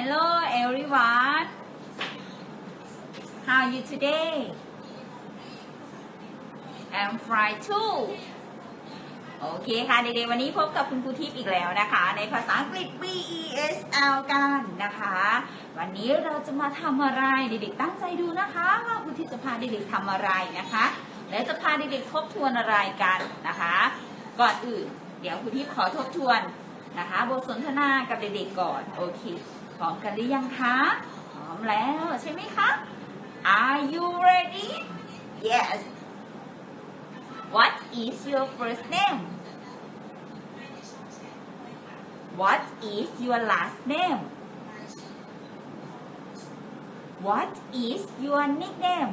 Hello everyone How are you today I'm fine too โอเคค่ะเด็กๆวันนี้พบกับคุณครูทิพย์อีกแล้วนะคะ ในภาษาอังกฤษ B E S L กันนะคะ วันนี้เราจะมาทำอะไรเด็กๆตั้งใจดูนะคะว่าครูทิพย์จะพาเด็กๆทำอะไรนะคะ และจะพาเด็กๆทบทวนอะไรกันนะคะ ก่อนอื่น เดี๋ยวครูทิพย์ขอทบทวนนะคะ บทสนทนากับเด็กๆก่อน โอเค พร้อมกันหรือยังคะ พร้อมแล้วใช่ไหมคะ Are you ready Yes What is your first name What is your last name What is your nickname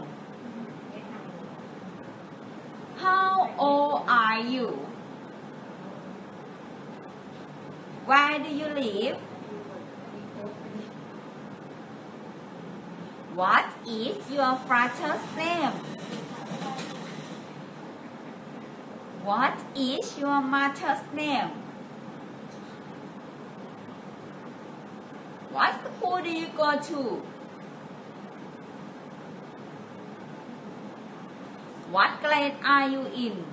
How old are you Where do you live What is your father's name What is your mother's name What school do you go to? What grade are you in?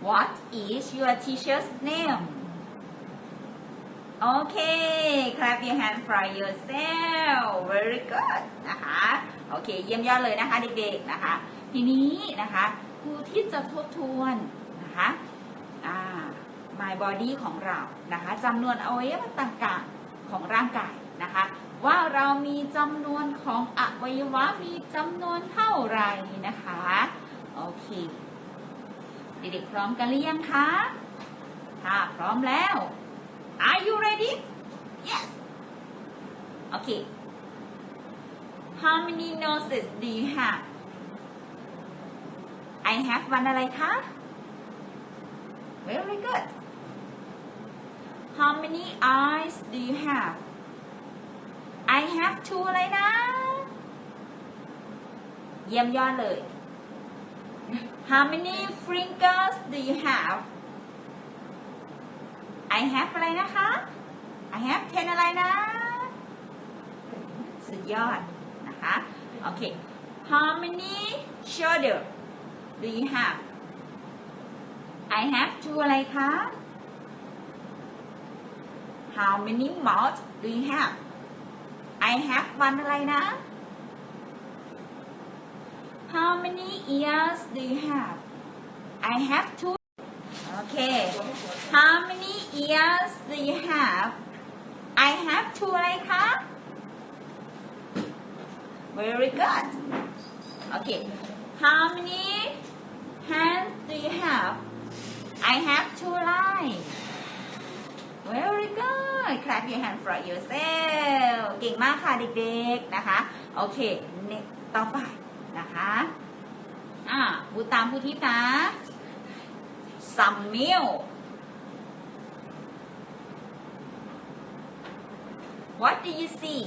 What is your teacher's name Okay clap your hand for yourself very good นะคะโอเคเยี่ยมยอดเลยนะคะเด็กๆนะคะ ทีนี้นะคะครูที่จะทบทวนนะคะอ่า my body ของเรานะคะจำนวนอวัยวะต่างๆของร่างกายนะคะว่าเรามีจำนวนของอวัยวะมีจำนวนเท่าไหร่นะคะโอเคเด็กๆพร้อมกันหรือยังคะถ้าพร้อมแล้ว Are you ready? Yes. Okay. How many noses do you have? I have one อะไรคะ Very good. How many eyes do you have? I have two อะไรนะ เยี่ยมยอดเลย How many fingers do you have? I have อะไรนะคะ I have 10 อะไรนะ สุดยอดนะคะ โอเค How many shoulder do you have I have two อะไรคะ How many mouth do you have I have one อะไรนะ How many ears do you have I have two Okay How do you have I have two อะไรคะ Very good Okay How many hands do you have I have two lines Very good clap your hand for yourself เก่งมากค่ะเด็กๆ นะคะ โอเค next ต่อไปนะคะอ่าพูดตามผู้ทิพย์นะ some meal What do you see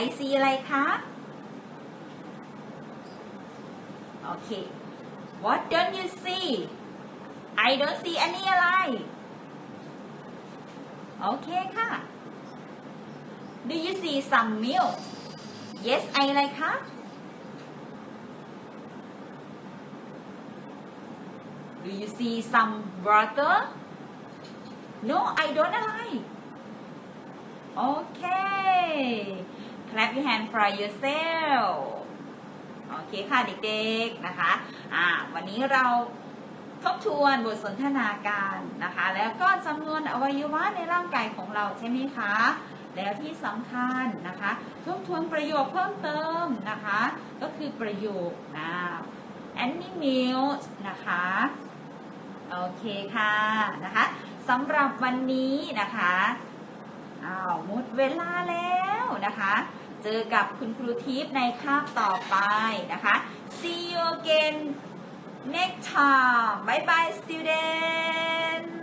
I see อะไรคะ โอเค What don't you see I don't see อันนี้อะไร โอเคค่ะ Do you see some milk Yes I อะไรคะ Do you see some water No I don't อะไร โอเค clap your hand for yourself โอเคค่ะเด็กๆนะคะอ่าวันนี้เราทบทวนบทสนทนาการนะคะ แล้วก็จำนวนอวัยวะในร่างกายของเราใช่ไหมคะ แล้วที่สำคัญนะคะ ทบทวนประโยคเพิ่มเติมนะคะ ก็คือประโยคนะ animal นะคะ โอเคค่ะนะคะสำหรับวันนี้นะคะ อ้าวหมดเวลาแล้วนะคะ เจอกับคุณครูทิพย์ในคาบต่อไปนะคะ see you again next time bye bye student